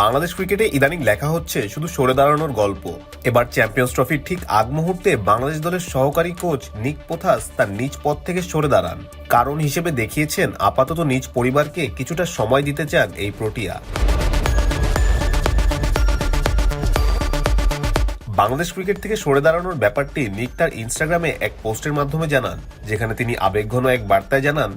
বাংলাদেশ ক্রিকেটে ইদানিং লেখা হচ্ছে শুধু সরে দাঁড়ানোর গল্প। এবার চ্যাম্পিয়ন্স ট্রফির ঠিক আগ মুহূর্তে বাংলাদেশ দলের সহকারী কোচ নিক পোথাস তার নিজ পদ থেকে সরে দাঁড়ান। কারণ হিসেবে দেখিয়েছেন, আপাতত নিজ পরিবারকে কিছুটা সময় দিতে চান এই প্রোটিয়া। বাংলাদেশ ক্রিকেট থেকে সরে দাঁড়ানোর ব্যাপারটি নিক তার ইনস্টাগ্রামে এক পোস্টের মাধ্যমে জানান, যেখানে তিনি আবেগঘন এক বার্তায় জানান,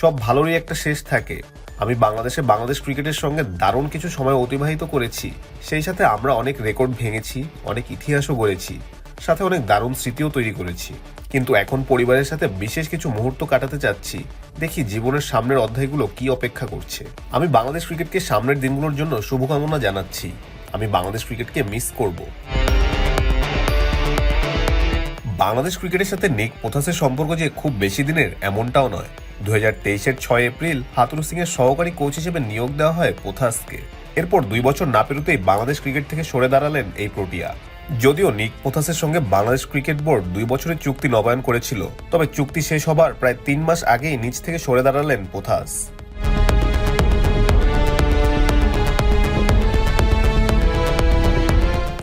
সব ভালোরই একটা শেষ থাকে। আমি বাংলাদেশে বাংলাদেশ ক্রিকেটের সঙ্গে দারুণ কিছু সময় অতিবাহিত করেছি। সেই সাথে আমরা অনেক রেকর্ড ভেঙেছি, অনেক ইতিহাসও গড়েছি, সাথে অনেক দারুণ স্মৃতিও তৈরি করেছি। কিন্তু এখন পরিবারের সাথে বিশেষ কিছু মুহূর্ত কাটাতে চাচ্ছি। দেখি জীবনের সামনের অধ্যায়গুলো কি অপেক্ষা করছে। আমি বাংলাদেশ ক্রিকেটকে সামনের দিনগুলোর জন্য শুভকামনা জানাচ্ছি। আমি বাংলাদেশ ক্রিকেটকে মিস করব। বাংলাদেশ ক্রিকেটের সাথে নিক পোথাসের সম্পর্ক যে খুব বেশি দিনের, এমনটাও নয়। দু হাজার তেইশের ছয় এপ্রিল হাতুরু সিং এর সহকারী কোচ হিসেবে নিয়োগ দেওয়া হয় পোথাসকে এরপর দুই বছর না পেরোতেই বাংলাদেশ ক্রিকেট থেকে সরে দাঁড়ালেন এই প্রোটিয়া। যদিও নিক পোথাসের সঙ্গে বাংলাদেশ ক্রিকেট বোর্ড দুই বছরের চুক্তি নবায়ন করেছিল, তবে চুক্তি শেষ হবার প্রায় তিন মাস আগেই নিজ থেকে সরে দাঁড়ালেন পোথাস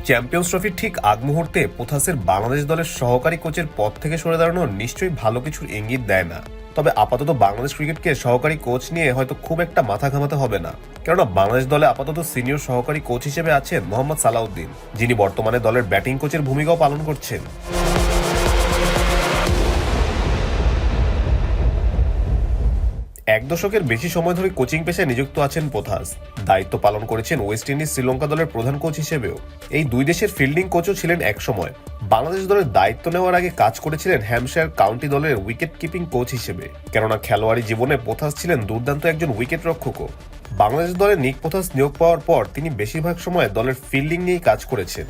চ্যাম্পিয়ন্স ট্রফির ঠিক আগ মুহূর্তে পোথাসের বাংলাদেশ দলের সহকারী কোচের পদ থেকে সরে দাঁড়ানো নিশ্চয়ই ভালো কিছুর ইঙ্গিত দেয় না। তবে আপাতত বাংলাদেশ ক্রিকেটকে সহকারী কোচ নিয়ে হয়তো খুব একটা মাথা ঘামাতে হবে না। কেননা বাংলাদেশ দলে আপাতত সিনিয়র সহকারী কোচ হিসেবে আছেন মোহাম্মদ সালাউদ্দিন, যিনি বর্তমানে দলের ব্যাটিং কোচের ভূমিকাও পালন করছেন। দশকের বেশি সময় ধরে কোচিং পেশায় নিযুক্ত আছেন পোথাস দায়িত্ব পালন করেছেন ওয়েস্ট ইন্ডিজ শ্রীলঙ্কা দলের প্রধান কোচ হিসেবেও। এই দুই দেশের ফিল্ডিং কোচও ছিলেন এক সময় বাংলাদেশ দলের দায়িত্ব নেওয়ার আগে কাজ করেছিলেন হ্যামশায়ার কাউন্টি দলের উইকেট কিপিং কোচ হিসেবে। কেননা খেলোয়াড়ি জীবনে পোথাস ছিলেন দুর্দান্ত একজন উইকেট রক্ষকও বাংলাদেশ দলে নিক পোথাস নিয়োগ পাওয়ার পর তিনি বেশিরভাগ সময় দলের ফিল্ডিং নিয়েই কাজ করেছেন।